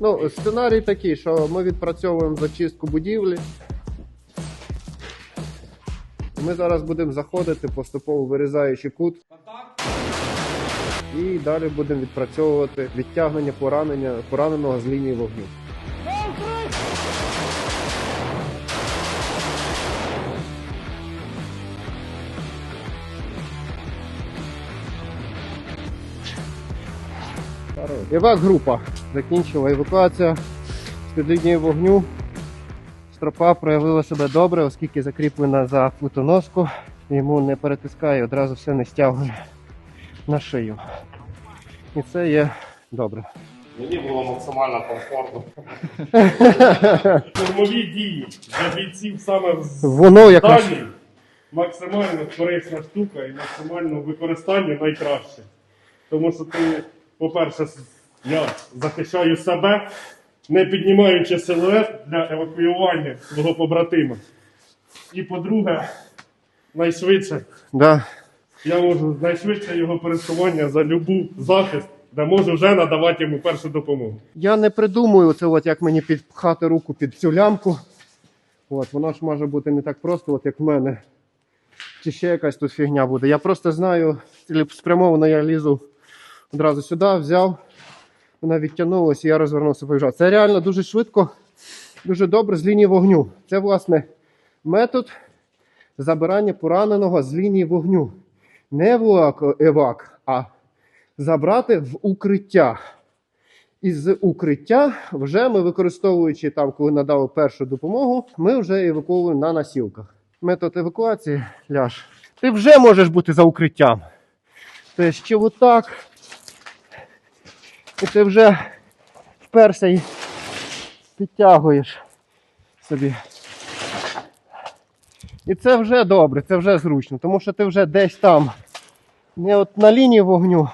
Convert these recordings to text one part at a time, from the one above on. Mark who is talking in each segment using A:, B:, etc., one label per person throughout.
A: Ну, сценарій такий, що ми відпрацьовуємо зачистку будівлі. Ми зараз будемо заходити, поступово вирізаючи кут. І далі будемо відпрацьовувати відтягнення поранення, пораненого з лінії вогню. Івак група закінчила евакуація з-під лінії вогню. Стропа проявила себе добре, оскільки закріплена за плитоноску, йому не перетискає, одразу все не стягує на шию. І це є добре.
B: Мені було максимально комфортно. Штурмові дії для бійців саме з
A: Воно як наш-
B: максимально корисна штука і максимально використання найкраще. Тому що ти, по-перше, я захищаю себе, не піднімаючи силует для евакуювання свого побратима. І по-друге, найшвидше
A: Да.
B: я можу найшвидше його пересування за любу захист, де можу вже надавати йому першу допомогу.
A: Я не придумую це, от як мені підпхати руку під цю лямку. От, воно ж може бути не так просто, от як в мене. Чи ще якась тут фігня буде. Я просто знаю, цілеспрямовано я лізу одразу сюди, взяв, вона відтягнулася, і я розвернувся, поїжджав. Це реально дуже швидко, дуже добре з лінії вогню. Це, власне, метод забирання пораненого з лінії вогню. Не в евак- а забрати в укриття. Із укриття вже ми використовуючи там, коли надали першу допомогу, ми вже евакуюємо на носілках. Метод евакуації ляж. Ти вже можеш бути за укриттям. Тобто ще отак. І ти вже вперся і підтягуєш собі. І це вже добре, це вже зручно, тому що ти вже десь там. Не от на лінії вогню,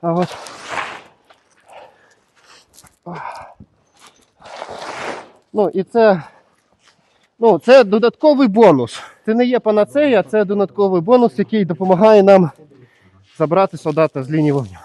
A: а от Ну і це, ну, це додатковий бонус. Це не є панацея, це додатковий бонус, який допомагає нам забрати солдата з лінії вогню.